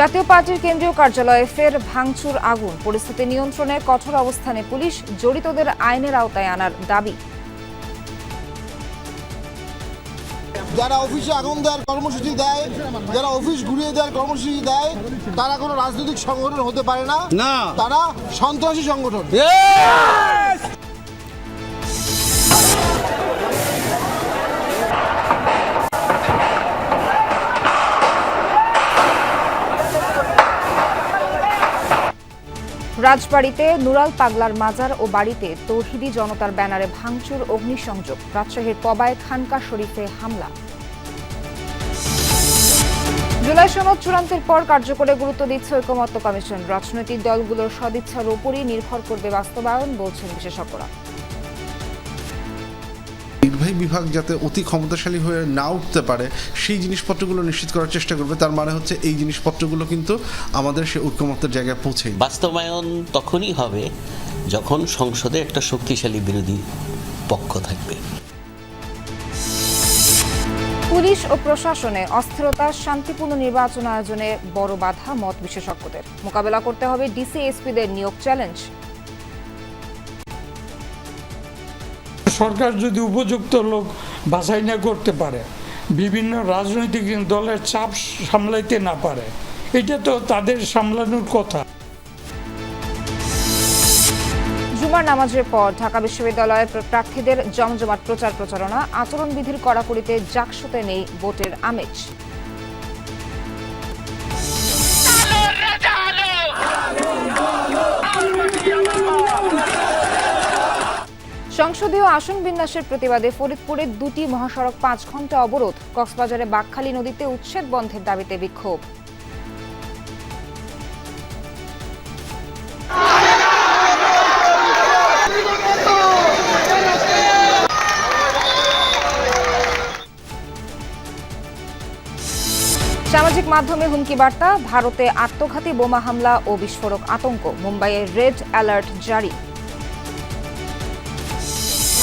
জাতীয় পার্টির কেন্দ্রীয় কার্যালয়ে ফের ভাঙচুর আগুন। পরিস্থিতি নিয়ন্ত্রণে কঠোর অবস্থানে পুলিশ জড়িতদের আইনের আওতায় আনার দাবি। যারা অফিসে আগুন দেওয়ার কর্মসূচি দেয় যারা অফিস ঘুরিয়ে দেওয়ার কর্মসূচি দেয় তারা কোনো রাজনৈতিক সংগঠন হতে পারে না। না। তারা সন্ত্রাসী সংগঠন। রাজবাড়িতে নুরাল পাগলার মাজার ও বাড়িতে তৌহিদি জনতার ব্যানারে ভাঙচুর, অগ্নিসংযোগ, রাজশাহীর পবায় খানকা শরীফে হামলা। জুলাই সনদ চূড়ান্তের পর কার্যকরে গুরুত্ব দিচ্ছে ঐকমত্য কমিশন। রাজনৈতিক দলগুলোর সদিচ্ছার ওপরই নির্ভর করবে বাস্তবায়ন, বলছেন বিশেষজ্ঞরা। নির্বাহী বিভাগ যাতে অতি ক্ষমতাশালী হয়ে না উঠতে পারে সেই জিনিসপত্রগুলো নিশ্চিত করার চেষ্টা করবে। তার মানে হচ্ছে এই জিনিসপত্রগুলো কিন্তু আমাদের সে ঐক্যমত্যের জায়গায় পৌঁছেই বাস্তবায়ন তখনই হবে যখন সংসদে একটা শক্তিশালী বিরোধী পক্ষ থাকবে। পুলিশ ও প্রশাসনে অস্থিরতা শান্তিপূর্ণ নির্বাচন আয়োজনে বড় বাধা মত বিশেষজ্ঞদের। মোকাবেলা করতে হবে ডিসি এসপিদের নিয়োগ চ্যালেঞ্জ। সরকার যদি উপযুক্ত লোক বাছাই না করতে পারে, বিভিন্ন রাজনৈতিক দলের চাপ সামলাইতে না পারে, এটা তো তাদের সামলানোর কথা। জুমার নামাজের পর ঢাকা বিশ্ববিদ্যালয়ের প্রার্থীদের জমজমাট প্রচার প্রচারণা আচরণবিধির কড়াকড়িতে জাকসুতে নেই ভোটের আমেজ। সংসদীয় আসন বিন্যাসের প্রতিবাদে ফরিদপুরের দুটি মহাসড়ক পাঁচ ঘণ্টা অবরোধ। কক্সবাজারে বাকখালী নদীতে উচ্ছেদ বন্ধের দাবিতে বিক্ষোভ। সামাজিক মাধ্যমে হুমকি বার্তা, ভারতে আত্মঘাতী বোমা হামলা ও বিস্ফোরক আতঙ্ক। মুম্বাইয়ে রেড অ্যালার্ট জারি।